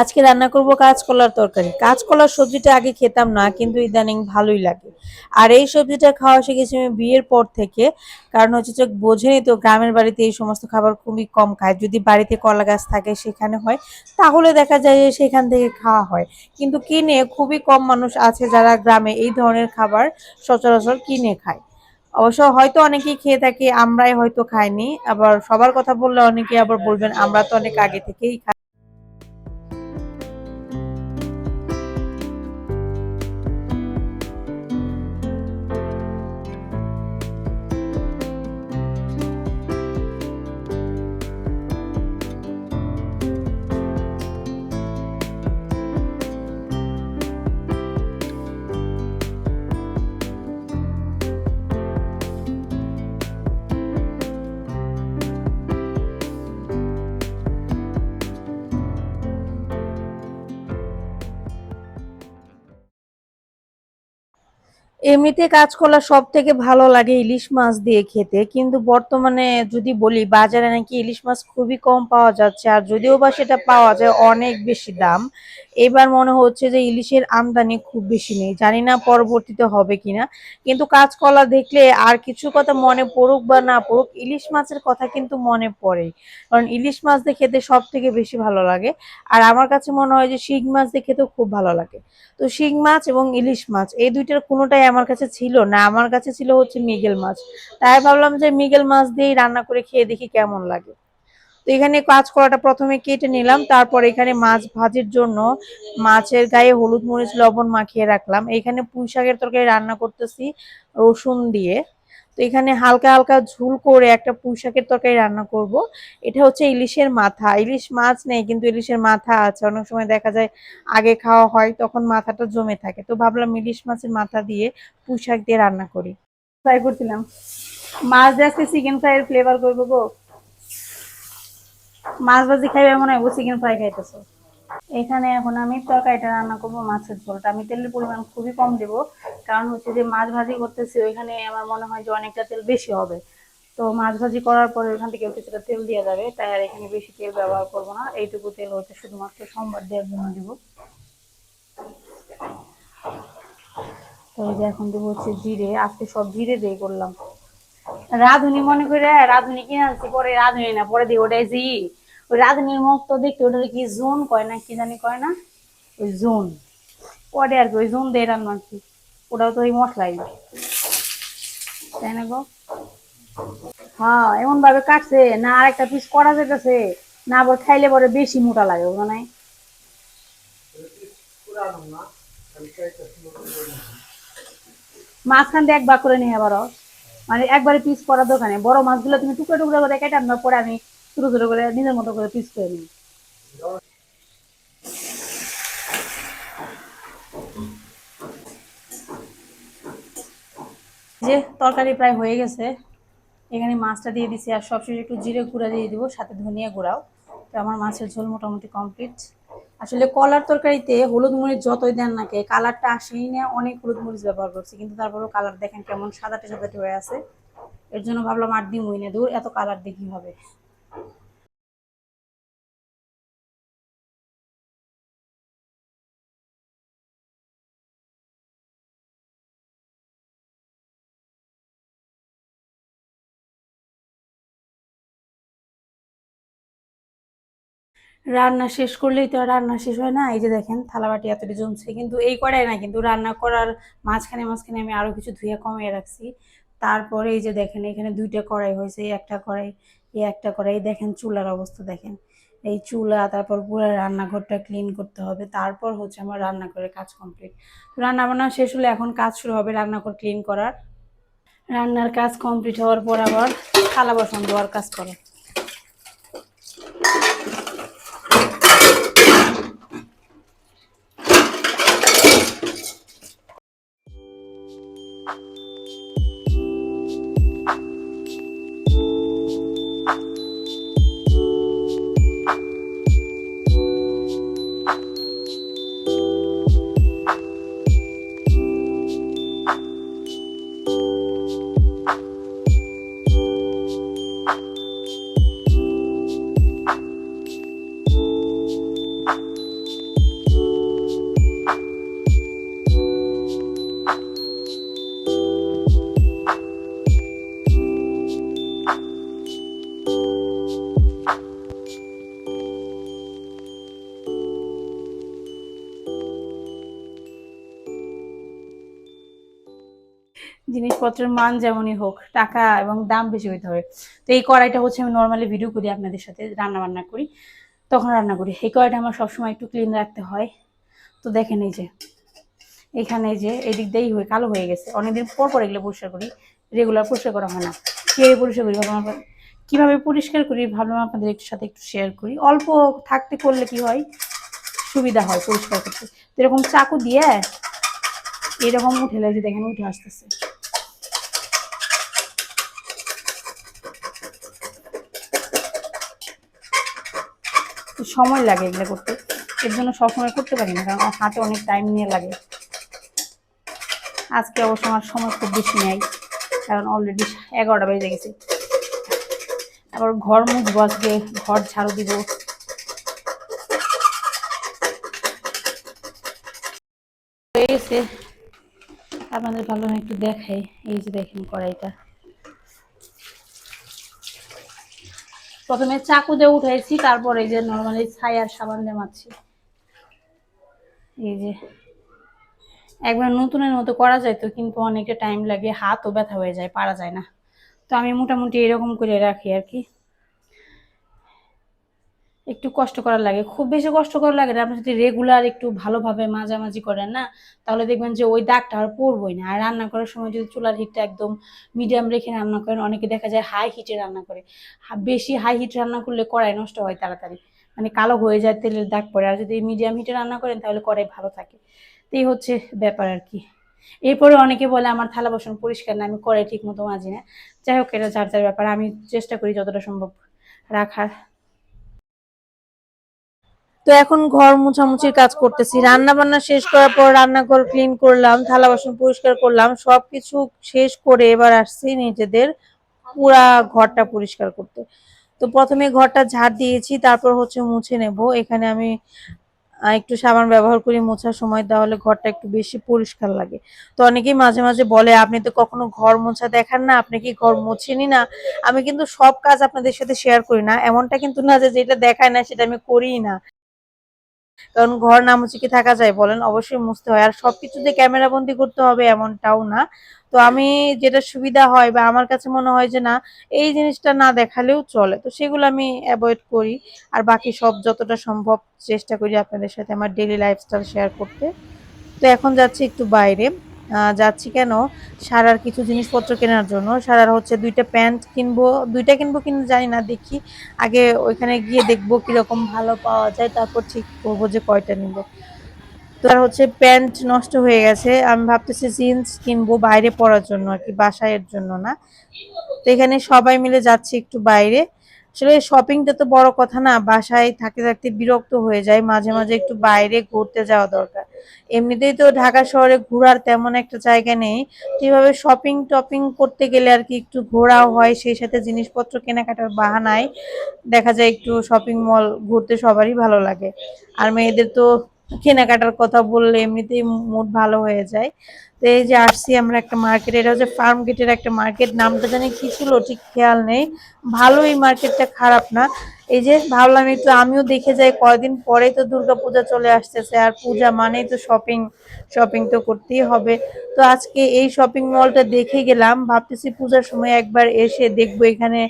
আজকে রান্না করব কাঁচকলার তরকারি। কাঁচকলার সবজিটা আগে খেতাম না, কিন্তু ইদানিং ভালোই লাগে। আর এই সবজিটা খাওয়া শিখেছি আমি বিয়ের পর থেকে, কারণ হচ্ছে যে বোঝেনি তো গ্রামের বাড়িতে এই সমস্ত খাবার খুবই কম খায়। যদি বাড়িতে কলা গাছ থাকে সেখানে হয়, তাহলে দেখা যায় যে সেখান থেকে খাওয়া হয়। কিন্তু কিনে খুবই কম মানুষ আছে যারা গ্রামে এই ধরনের খাবার সচরাচর কিনে খায়। অবশ্য হয়তো অনেকেই খেয়ে থাকে, আমরাই হয়তো খাইনি। আবার সবার কথা বললে অনেকে আবার বলবেন, আমরা তো অনেক আগে থেকেই খাই। এমনিতে কাঁচকলা সব থেকে ভালো লাগে ইলিশ মাছ দিয়ে খেতে, কিন্তু বর্তমানে যদি বলি বাজারে নাকি ইলিশ মাছ খুবই কম পাওয়া যাচ্ছে, আর যদিও বা সেটা পাওয়া যায় অনেক বেশি দাম, এবার মনে হচ্ছে যে ইলিশের আমদানি খুব বেশি নেই, জানি না পরবর্তীতে হবে কিনা, কিন্তু কাঁচকলা দেখলে আর কিছু কথা মনে পড়ুক বা না পড়ুক, ইলিশ মাছের কথা কিন্তু মনে পড়ে কারণ ইলিশ মাছ দিয়ে খেতে সব থেকে বেশি ভালো লাগে, আর আমার কাছে মনে হয় যে শিং মাছ দিয়ে খেতেও খুব ভালো লাগে, তো শিং মাছ এবং ইলিশ মাছ, এই দুইটার কোনোটাই আমার কাছে ছিল না, আমার কাছে ছিল হচ্ছে মিগেল মাছ। তাই ভাবলাম যে মিগেল মাছ দিয়েই রান্না করে খেয়ে দেখি কেমন লাগে। তো এখানে কাজ করাটা প্রথমে কেটে নিলাম, তারপর এখানে মাছ ভাজির জন্য মাছের গায়ে হলুদ মরিচ, লবণ মাখিয়ে রাখলাম। এখানে পুঁই শাকের তরকারি রান্না করতেছি, রসুন দিয়ে। তো এখানে হালকা হালকা ঝুল করে একটা পুঁই শাকের তরকারি রান্না করব। এটা হচ্ছে ইলিশের মাথা। ইলিশ মাছ নেই, কিন্তু ইলিশের মাথা আছে। অনেক সময় দেখা যায় আগে খাওয়া হয়, তখন মাথাটা জমে থাকে। তো ভাবলাম ইলিশ মাছের মাথা দিয়ে পুঁই শাক দিয়ে রান্না করি। ফ্রাই করছিলাম। মাছ দিয়ে আজকে চিকেন ফ্রাইয়ের ফ্লেভার করব গো। মাছ ভাজি খাইবে মনে হয় চিকেন ফ্রাই খাইতেছো। এখানে এখন আমি তরকারিটা রান্না করব মাছের ঝোলটা। আমি তেলের পরিমাণ খুবই কম দেব। কারণ হচ্ছে যে মাছ ভাজি করতেছি, ওইখানে আমার মনে হয় যে অনেকটা তেল বেশি হবে। তো মাছ ভাজি করার পরে ওইখান থেকে কিছুটা তেল দিয়ে যাবে, তাই আর এখানে বেশি তেল ব্যবহার করব না। এইটুকু তেল হচ্ছে শুধুমাত্র সোমবার দেওয়ার জন্য দিব। তো এখন দেবো হচ্ছে জিরে, আজকে সব জিরে দিয়ে করলাম। রাধুনি মনে করে রাধুনি কিনে আনছি, পরে রাধুনি না, পরে দিয়ে ওটাই জি ওই রাধুনির মুখ তো দেখতে, ওটা কি জোন কয় না, কি জানি কয় না? ওই জোন। পরে আর কি, ওই জোন দিয়ে রান্না আর কি ওটাও তো ওই মশলাই। তাই না গো? হ্যাঁ এমন ভাবে কাটছে, না আর একটা পিস করা যেতেছে, না আবার খাইলে পরে বেশি মোটা লাগে ওগুলো নাই? মাঝখান দিয়ে এক করে নিয়ে আবারও মানে একবারে পিস করার দোকানে, বড় মাছগুলো তুমি টুকরো টুকরো করে কেটে আনবার পরে আমি ছোটো ছোটো করে নিজের মতো করে পিস করে নিই। যে তরকারি প্রায় হয়ে গেছে, এখানে মাছটা দিয়ে দিছি আর সবশেষে একটু জিরে গুঁড়া দিয়ে দিব, সাথে ধনিয়া গুঁড়াও। তো আমার মাছের ঝোল মোটামুটি কমপ্লিট আসলে কলার তরকারিতে হলুদ মরিচ যতই দেন না কে, কালারটা আসেই না, অনেক হলুদ মরিচ ব্যবহার করছি, কিন্তু তারপরেও কালার দেখেন কেমন সাদাটে সাদাটে হয়ে আছে। এর জন্য ভাবলাম আর দিন না দূর এত কালার দেখি হবে। রান্না শেষ করলেই তো রান্না শেষ হয় না। এই যে দেখেন, থালাবাটি এতটা জমছে। কিন্তু এই কড়াই না, কিন্তু রান্না করার মাঝখানে মাঝখানে আমি আরও কিছু ধুয়ে কমিয়ে রাখছি। তারপরে এই যে দেখেন, এখানে দুইটা কড়াই হয়েছে এই একটা কড়াই, এই একটা কড়াই। দেখেন চুলার অবস্থা, দেখেন। এই চুলা, তারপর পুরো রান্নাঘরটা ক্লিন করতে হবে। তারপর হচ্ছে আমার রান্নাঘরের কাজ কমপ্লিট রান্না বান্না শেষ হলে এখন কাজ শুরু হবে রান্নাঘর ক্লিন করার। রান্নার কাজ কমপ্লিট হওয়ার পর আবার থালা বাসন, দেওয়ার কাজ করে জিনিসপত্রের মান যেমনই হোক, টাকা এবং দাম বেশি হইতে হবে। তো এই কড়াইটা হচ্ছে আমি নর্মালি ভিডিও করি, আপনাদের সাথে রান্না বান্না করি। তখন রান্না করি। এই কড়াইটা আমার সবসময় একটু ক্লিন রাখতে হয়। তো দেখেন এই যে, এখানে যে, এদিক দিয়েই হয়ে, কালো হয়ে গেছে। অনেকদিন পর পর এগুলো পরিষ্কার করি। রেগুলার পরিষ্কার করা হয় না। কীভাবে পরিষ্কার করি ভাবলাম কীভাবে পরিষ্কার করি ভাবলাম আপনাদের একটু সাথে একটু শেয়ার করি। অল্প থাকতে করলে কি হয়? সুবিধা হয় পরিষ্কার করতে। এরকম চাকু দিয়ে, এরকম উঠে লাগে দেখেন উঠে আসতেছে। সময় লাগে এগুলো করতে। এর জন্য সবসময় করতে পারি না, কারণ আমার হাতে অনেক টাইম নিয়ে লাগে। আজকে অবশ্য আমার সময় খুব বেশি নেই, কারণ অলরেডি এগারোটা বেজে গেছে। আবার ঘর মুছবো আজকে, ঘর ঝাড়ু দিব। হয়ে গেছে। আপনাদের ভালো একটু দেখাই, এই যে দেখেন কড়াইটা। প্রথমে চাকু দিয়ে উঠাইছি, তারপর এই যে নর্মালি ছায়ার সাবান দিয়ে মারছি। এই যে একবার নতুনের মতো করা যায় তো, কিন্তু অনেকটা টাইম লাগে, হাতও ব্যথা হয়ে যায়, পারা যায় না। তো আমি মোটামুটি এরকম করে রাখি আর কি। একটু কষ্ট করার লাগে। খুব বেশি কষ্ট করার লাগে না। আপনি যদি রেগুলার একটু ভালোভাবে মাঝামাঝি করেন না, তাহলে দেখবেন যে ওই দাগটা আর পড়বই না। আর রান্না করার সময় যদি চুলার হিটটা একদম মিডিয়াম রেখে রান্না করেন, অনেকে দেখা যায় হাই হিটে রান্না করে। বেশি হাই হিট রান্না করলে কড়াই নষ্ট হয় তাড়াতাড়ি। মানে কালো হয়ে যায় তেলের দাগ পড়ে। আর যদি মিডিয়াম হিটে রান্না করেন, তাহলে কড়াই ভালো থাকে। তো এই হচ্ছে ব্যাপার আর কি। এরপরে অনেকে বলে, আমার থালা বাসন পরিষ্কার না, আমি কড়াই ঠিক মতো মাজি না। যাই হোক, এটা যার যার ব্যাপার। আমি চেষ্টা করি যতটা সম্ভব রাখার। তো এখন ঘর মুছামুছির কাজ করতেছি। রান্না বান্না শেষ করার পর রান্নাঘর ক্লিন করলাম, থালা বাসন পরিষ্কার করলাম, সবকিছু শেষ করে এবার আসছি নিজেদের পুরা ঘরটা পরিষ্কার করতে। তো প্রথমে ঘরটা ঝাড় দিয়েছি, তারপর হচ্ছে মুছে নেব। এখানে আমি একটু সাবান ব্যবহার করি, মোছার সময় তাহলে ঘরটা একটু বেশি পরিষ্কার লাগে। তো অনেকেই মাঝে মাঝে বলে, আপনি তো কখনো ঘর মোছা দেখান না, আপনি কি ঘর মোছেনি না? আমি কিন্তু সব কাজ আপনাদের সাথে শেয়ার করি না। এমনটা কিন্তু না যে যেটা দেখায় না, সেটা আমি করিই না। কারণ ঘর না মুছে কি থাকা যায়, বলেন, অবশ্যই মুছতে হয়। আর সবকিছুতে ক্যামেরা বন্দি করতে হবে এমনটাও না। তো আমি যেটা সুবিধা হয় বা আমার কাছে মনে হয় যে, না, এই জিনিসটা না দেখালেও চলে। তো সেগুলো আমি অ্যাভয়েড করি। আর বাকি সব যতটা সম্ভব চেষ্টা করি আপনাদের সাথে আমার ডেলি লাইফস্টাইল শেয়ার করতে। তো এখন যাচ্ছি একটু বাইরে। যাচ্ছি কেন? সারার কিছু জিনিসপত্র কেনার জন্য। সারার হচ্ছে দুইটা প্যান্ট কিনবো, দুইটা কিনবো কিনা জানি না, দেখি। আগে ওইখানে গিয়ে দেখব কীরকম ভালো পাওয়া যায়, তারপর ঠিক করব যে কয়টা নিব। তো আর হচ্ছে প্যান্ট নষ্ট হয়ে গেছে, আমি ভাবতেছি জিন্স কিনবো বাইরে পরার জন্য আর কি, বাসায়ের জন্য না। তো এখানে সবাই মিলে যাচ্ছি একটু বাইরে। আসলে শপিংটা তো বড় কথা না, বাসায় থাকতে থাকতে বিরক্ত হয়ে যায়, মাঝে মাঝে একটু বাইরে ঘুরতে যাওয়া দরকার। এমনিতেই তো ঢাকা শহরে ঘোরার তেমন একটা জায়গা নেই কীভাবে শপিং টপিং করতে গেলে আর কি একটু ঘোরাও হয়, সেই সাথে জিনিসপত্র কেনাকাটার বাহানায় দেখা যায় একটু শপিং মল ঘুরতে সবারই ভালো লাগে। আর মেয়েদের তো কেনাকাটার কথা বললে এমনিতেই মুড ভালো হয়ে যায়। তো এই যে আসছি আমরা একটা মার্কেট এটা হচ্ছে ফার্ম গেটের একটা মার্কেট নামটা জানি কি ছিল ঠিক খেয়াল নেই। ভালো এই মার্কেটটা খারাপ না। এই যে ভাবলাম একটু আমিও দেখে যাই, কয়দিন পরেই তো দুর্গা পূজা চলে আসতেছে, আর পূজা মানেই তো শপিং শপিং তো করতেই হবে। তো আজকে এই শপিং মলটা দেখে গেলাম, ভাবতেছি পূজার সময় একবার এসে দেখব এখানে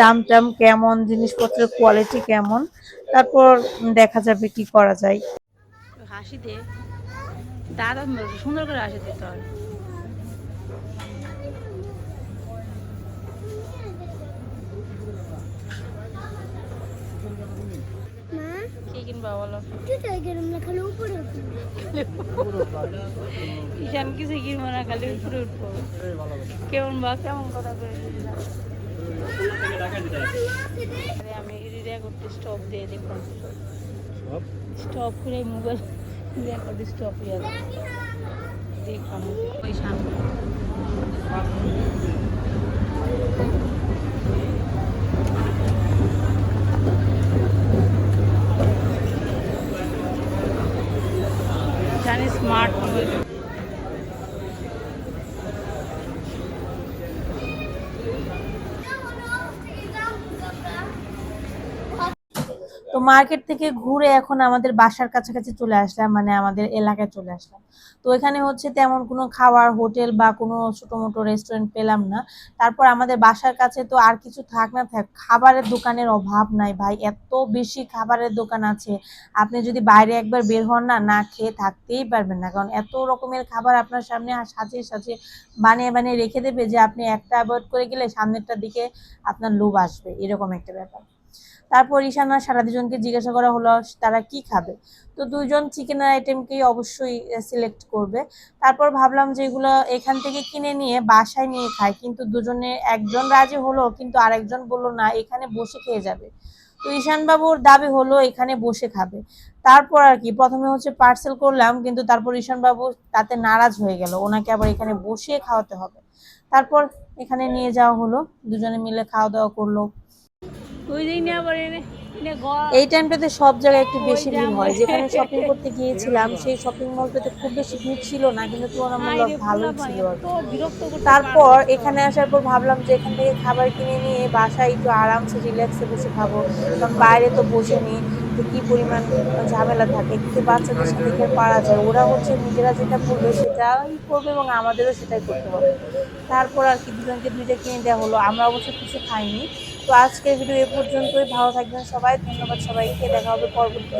দাম টাম কেমন, জিনিসপত্রের কোয়ালিটি কেমন। তারপর দেখা যাবে কি করা যায়। হাসি দে দাদা সুন্দর করে হাসি দিতে হয়। কি কিনবা বলো? তুই তো খালি উপরে ঈশান কিছু কিনবো না খালি উপরে উঠবো। কেমন বা কেমন কথা করে আমি রিয়া করতে স্টপ দিয়ে দেখুন স্টপ করে মোবাইল রিয়া করতে স্টপ ইয়ে দেখলাম ওই সামনে জানি স্মার্ট মার্কেট থেকে ঘুরে এখন আমাদের বাসার কাছাকাছি চলে আসলাম মানে আমাদের এলাকায় চলে আসলাম। তো এখানে হচ্ছে তেমন কোনো খাওয়ার হোটেল বা কোনো ছোটো মোটো রেস্টুরেন্ট পেলাম না। তারপর আমাদের বাসার কাছে তো আর কিছু থাক না থাক, খাবারের দোকানের অভাব নাই ভাই, এত বেশি খাবারের দোকান আছে। আপনি যদি বাইরে একবার বের হন না না খেয়ে থাকতেই পারবেন না। কারণ এত রকমের খাবার আপনার সামনে সাজিয়ে সাজিয়ে বানিয়ে বানিয়ে রেখে দেবে যে আপনি একটা অ্যাভয়েড করে গেলে সামনেরটার দিকে আপনার লোভ আসবে, এরকম একটা ব্যাপার। তারপর ঈশানা সারা দুজনকে জিজ্ঞাসা করা হলো তারা কি খাবে। তো দুজন চিকেনের আইটেমকেই অবশ্যই সিলেক্ট করবে। তারপর ভাবলাম যে এগুলো এখান থেকে কিনে নিয়ে বাসায় নিয়ে খায় কিন্তু দুজনে একজন রাজি হলো, কিন্তু আরেকজন বলল, না, এখানে বসে খেয়ে যাবে। তো ঈশান বাবুর দাবি হলো, এখানে বসে খাবে। তারপর আর কি, প্রথমে হচ্ছে পার্সেল করলাম, কিন্তু তারপর ঈশান বাবু তাতে নারাজ হয়ে গেল। ওনাকে আবার এখানে বসিয়ে খাওয়াতে হবে। তারপর এখানে নিয়ে যাওয়া হলো। দুজনে মিলে খাওয়া দাওয়া করল। এই টাইমটাতে সব জায়গায় একটু বেশি ভিড় হয়। যেখানে শপিং করতে গিয়েছিলাম সেই শপিং মলটাতে খুব বেশি ভিড় ছিল না কিন্তু তুলনামূলক ভালোই ছিল। তারপর এখানে আসার পর ভাবলাম যে এখান থেকে খাবার কিনে নিয়ে বাসায় একটু আরামসে রিল্যাক্সে বসে খাব। কারণ বাইরে তো বসে নিই তো কি পরিমাণ ঝামেলা থাকে কিন্তু বাচ্চাদের সাথে পারা যায়? ওরা হচ্ছে নিজেরা যেটা করবে সেটাই করবে এবং আমাদেরও সেটাই করতে হবে। তারপর আর কি দুজনকে দুইটা কিনে দেওয়া হলো। আমরা অবশ্য কিছু খাইনি তো আজকের ভিডিও এ পর্যন্তই। ভালো থাকবেন সবাই। ধন্যবাদ সবাইকে। দেখা হবে পরবর্তী